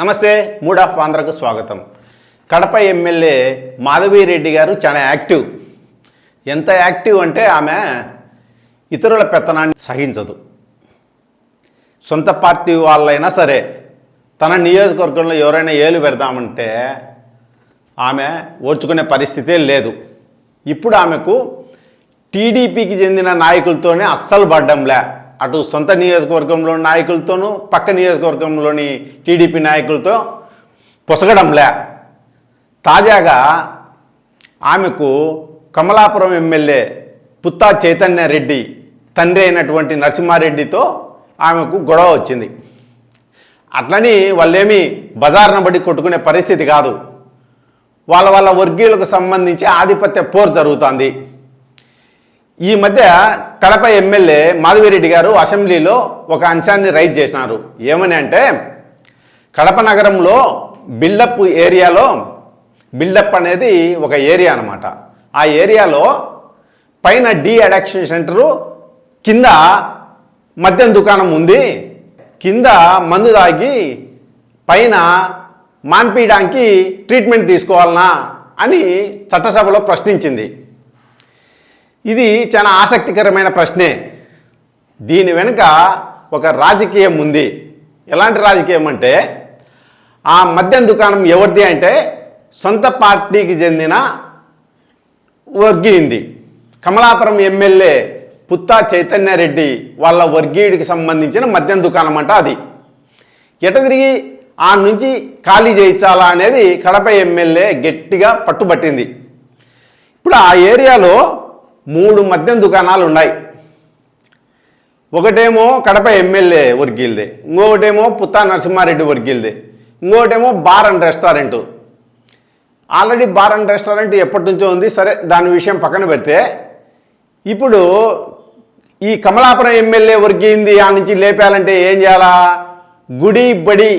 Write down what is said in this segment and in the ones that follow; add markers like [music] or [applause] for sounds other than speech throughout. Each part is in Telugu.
నమస్తే మూడ్ ఆఫ్ ఆంధ్రకు స్వాగతం. కడప ఎమ్మెల్యే మాధవీరెడ్డి గారు చాలా యాక్టివ్. ఎంత యాక్టివ్ అంటే ఆమె ఇతరుల పెత్తనాన్ని సహించదు. సొంత పార్టీ వాళ్ళైనా సరే తన నియోజకవర్గంలో ఎవరైనా ఏలు పెడదామంటే ఆమె ఓర్చుకునే పరిస్థితే లేదు. ఇప్పుడు ఆమెకు టీడీపీకి చెందిన నాయకులతోనే అస్సలు పడ్డంలే. అటు సొంత నియోజకవర్గంలోని నాయకులతోనూ పక్క నియోజకవర్గంలోని టీడీపీ నాయకులతో పొసగడంలే తాజాగా ఆమెకు కమలాపురం ఎమ్మెల్యే పుత్తా చైతన్య రెడ్డి తండ్రి అయినటువంటి నరసింహారెడ్డితో ఆమెకు గొడవ వచ్చింది. అట్లని వాళ్ళేమి బజార్న బడి కొట్టుకునే పరిస్థితి కాదు. వాళ్ళ వాళ్ళ వర్గీయులకు సంబంధించి ఆధిపత్య పోర్ జరుగుతోంది. ఈ మధ్య కడప ఎమ్మెల్యే మాధవిరెడ్డి గారు అసెంబ్లీలో ఒక అంశాన్ని రైజ్ చేసినారు. ఏమని అంటే కడప నగరంలో బిల్డప్ ఏరియాలో బిల్డప్ అనేది ఒక ఏరియా అనమాట ఆ ఏరియాలో పైన డి అడాక్షన్ సెంటరు కింద మద్యం దుకాణం ఉంది. కింద మందు తాగి పైన మాన్పీయడానికి ట్రీట్మెంట్ తీసుకోవాలనా అని చట్టసభలో ప్రశ్నించింది. ఇది చాలా ఆసక్తికరమైన ప్రశ్నే. దీని వెనుక ఒక రాజకీయం ఉంది. ఎలాంటి రాజకీయం అంటే ఆ మద్యం దుకాణం ఎవరిది అంటే సొంత పార్టీకి చెందిన వర్గీయుంది కమలాపురం ఎమ్మెల్యే పుత్తా చైతన్యారెడ్డి వాళ్ళ వర్గీయుడికి సంబంధించిన మద్యం దుకాణం అంట అది. ఎట తిరిగి ఆ నుంచి ఖాళీ చేయించాలా అనేది కడప ఎమ్మెల్యే గట్టిగా పట్టుబట్టింది. ఇప్పుడు ఆ ఏరియాలో మూడు మద్యం దుకాణాలు ఉన్నాయి ఒకటేమో కడప ఎమ్మెల్యే వర్గీల్దే ఇంకొకటేమో పుత్తా నరసింహారెడ్డి వర్గీల్దే ఇంకొకటేమో bar and restaurant. Already bar and restaurant ఎప్పటి నుంచో ఉంది సరే దాని విషయం పక్కన పెడితే ఇప్పుడు ఈ కమలాపురం ఎమ్మెల్యే వర్గీంది ఆ నుంచి లేపేయాలంటే ఏం చేయాలా? గుడి బడి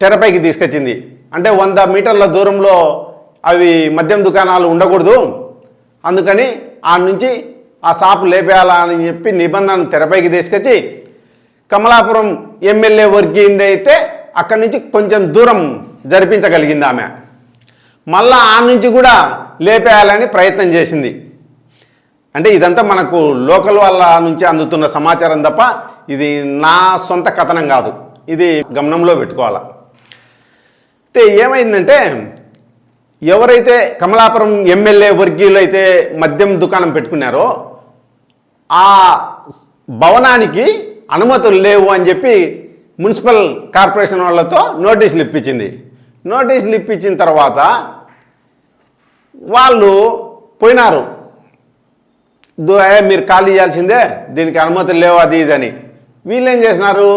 తెరపైకి తీసుకొచ్చింది. అంటే వంద మీటర్ల దూరంలో అవి మద్యం దుకాణాలు ఉండకూడదు. అందుకని ఆ నుంచి ఆ షాపు లేపేయాలా అని చెప్పి నిబంధనను తెరపైకి తీసుకొచ్చి కమలాపురం ఎమ్మెల్యే వర్గీంది అయితే అక్కడి నుంచి కొంచెం దూరం జరిపించగలిగింది ఆమె. మళ్ళా ఆ నుంచి కూడా లేపేయాలని ప్రయత్నం చేసింది. అంటే ఇదంతా మనకు లోకల్ వాళ్ళ నుంచి అందుతున్న సమాచారం తప్ప ఇది నా సొంత కథనం కాదు. ఇది గమనంలో పెట్టుకోవాలి. అయితే ఏమైందంటే ఎవరైతే కమలాపురం ఎమ్మెల్యే వర్గీయులు అయితే మద్యం దుకాణం పెట్టుకున్నారో ఆ భవనానికి అనుమతులు లేవు అని చెప్పి మున్సిపల్ కార్పొరేషన్ వాళ్ళతో నోటీసులు ఇప్పించింది. నోటీసులు ఇప్పించిన తర్వాత వాళ్ళు పోయినారు. మీరు ఖాళీ చేయాల్సిందే దీనికి అనుమతులు లేవు అది ఇది అని. వీళ్ళు ఏం చేసినారు?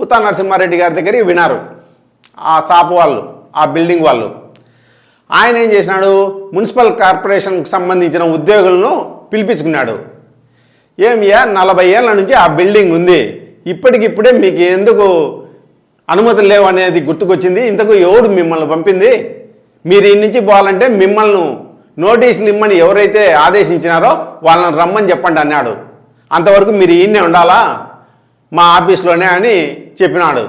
పుతా నరసింహారెడ్డి గారి దగ్గరికి వినారు ఆ షాప్ వాళ్ళు ఆ బిల్డింగ్ వాళ్ళు. ఆయన ఏం చేసినాడు? మున్సిపల్ కార్పొరేషన్కి సంబంధించిన ఉద్యోగులను పిలిపించుకున్నాడు. ఏమియా నలభై ఏళ్ళ నుంచి ఆ బిల్డింగ్ ఉంది. ఇప్పటికిప్పుడే మీకు ఎందుకు అనుమతులు లేవు అనేది గుర్తుకొచ్చింది. ఇంతకు ఎవడు మిమ్మల్ని పంపింది? మీరు ఈ నుంచి పోవాలంటే మిమ్మల్ని నోటీసులు ఇమ్మని ఎవరైతే ఆదేశించినారో వాళ్ళని రమ్మని చెప్పండి అన్నాడు. అంతవరకు మీరు ఈయన్నే ఉండాలా? మా ఆఫీస్లోనే అని చెప్పినాడు.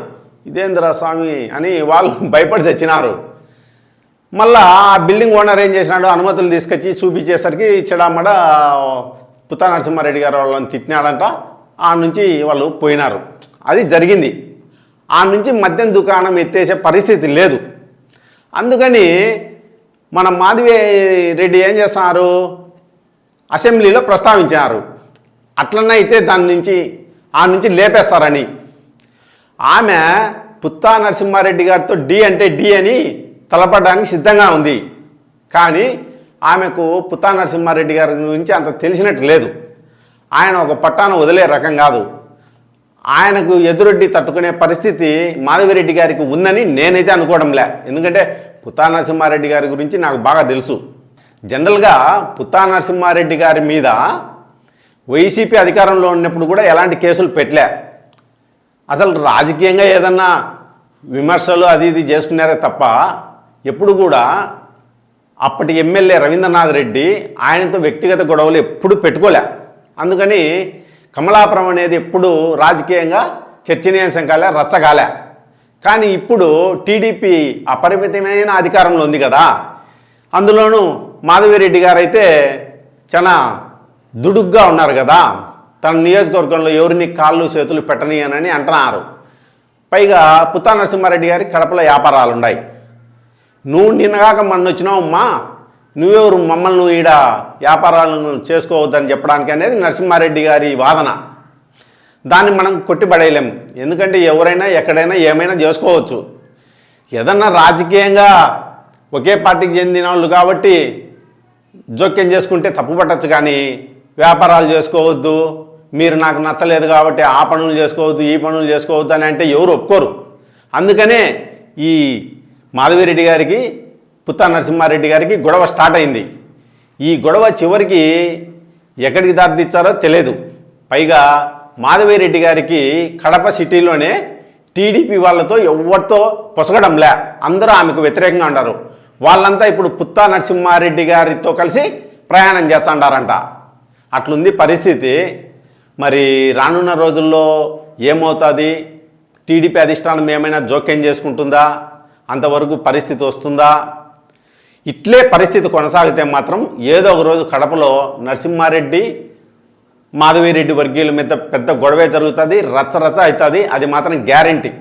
ఇదేంద్ర స్వామి అని వాళ్ళు [laughs] భయపడి చచ్చినారు. మళ్ళా ఆ బిల్డింగ్ ఓనర్ ఏం చేసినాడు అనుమతులు తీసుకొచ్చి చూపించేసరికి చెడామడ పుత్తా నరసింహారెడ్డి గారు వాళ్ళని తిట్టినాడంట. ఆ నుంచి వాళ్ళు పోయినారు. అది జరిగింది. ఆ నుంచి మద్యం దుకాణం ఎత్తేసే పరిస్థితి లేదు. అందుకని మన మాధవి రెడ్డి ఏం చేస్తున్నారు? అసెంబ్లీలో ప్రస్తావించారు అట్లనైతే దాని నుంచి ఆ నుంచి లేపేస్తారని. ఆమె పుత్తా నరసింహారెడ్డి గారితో డి అంటే డి అని తలపడడానికి సిద్ధంగా ఉంది. కానీ ఆమెకు పుత్తా నరసింహారెడ్డి గారి గురించి అంత తెలిసినట్టు లేదు. ఆయన ఒక పట్టాను వదిలే రకం కాదు. ఆయనకు ఎదురొడ్డి తట్టుకునే పరిస్థితి మాధవిరెడ్డి గారికి ఉందని నేనైతే అనుకోవడంలే. ఎందుకంటే పుత్తా నరసింహారెడ్డి గారి గురించి నాకు బాగా తెలుసు. జనరల్గా పుత్తా నరసింహారెడ్డి గారి మీద వైసీపీ అధికారంలో ఉన్నప్పుడు కూడా ఎలాంటి కేసులు పెట్టలే. అసలు రాజకీయంగా ఏదన్నా విమర్శలు అది ఇది చేసుకున్నారే తప్ప ఎప్పుడు కూడా అప్పటి ఎమ్మెల్యే రవీంద్రనాథ్ రెడ్డి ఆయనతో వ్యక్తిగత గొడవలు ఎప్పుడు పెట్టుకోలే. అందుకని కమలాపురం అనేది ఎప్పుడు రాజకీయంగా చర్చనీయాంశం కాలే రచ్చగాలే. కానీ ఇప్పుడు టీడీపీ అపరిమితమైన అధికారంలో ఉంది కదా. అందులోనూ మాధవిరెడ్డి గారు అయితే చాలా దుడుగ్గా ఉన్నారు కదా. తన నియోజకవర్గంలో ఎవరిని కాళ్ళు చేతులు పెట్టనీయనని అంటున్నారు. పైగా పుత్తా నరసింహారెడ్డి గారి కడపలో వ్యాపారాలు ఉన్నాయి నువ్వు నిన్నగాక మొన్న వచ్చినావమ్మా నువ్వెవరు మమ్మల్ని నువ్వు ఈడ వ్యాపారాలను చేసుకోవద్దని చెప్పడానికి అనేది నరసింహారెడ్డి గారి వాదన. దాన్ని మనం కొట్టిపడేయలేము ఎందుకంటే ఎవరైనా ఎక్కడైనా ఏమైనా చేసుకోవచ్చు. ఏదన్నా రాజకీయంగా ఒకే పార్టీకి చెందిన వాళ్ళు కాబట్టి జోక్యం చేసుకుంటే తప్పు పట్టచ్చు కానీ వ్యాపారాలు చేసుకోవద్దు. మీరు నాకు నచ్చలేదు కాబట్టి ఆ పనులు చేసుకోవద్దు ఈ పనులు చేసుకోవద్దు అని అంటే ఎవరు ఒప్పుకోరు. అందుకనే ఈ మాధవిరెడ్డి గారికి పుత్తా నరసింహారెడ్డి గారికి గొడవ స్టార్ట్ అయింది. ఈ గొడవ చివరికి ఎక్కడికి దారితీచ్చారో తెలియదు పైగా మాధవిరెడ్డి గారికి కడప సిటీలోనే టీడీపీ వాళ్ళతో ఎవరితో పొసగడంలే అందరూ ఆమెకు వ్యతిరేకంగా ఉన్నారు. వాళ్ళంతా ఇప్పుడు పుత్తా నరసింహారెడ్డి గారితో కలిసి ప్రయాణం చేస్తాడారంట. అట్లుంది పరిస్థితి. మరి రానున్న రోజుల్లో ఏమవుతుంది? టీడీపీ అధిష్టానం ఏమైనా జోక్యం చేసుకుంటుందా? అంతవరకు పరిస్థితి వస్తుందా? ఇట్లే పరిస్థితి కొనసాగితే మాత్రం ఏదో ఒక రోజు కడపలో నరసింహారెడ్డి మాధవిరెడ్డి వర్గీయుల మీద పెద్ద గొడవే జరుగుతుంది రచ్చ రచ్చ అవుతుంది అది మాత్రం గ్యారంటీ.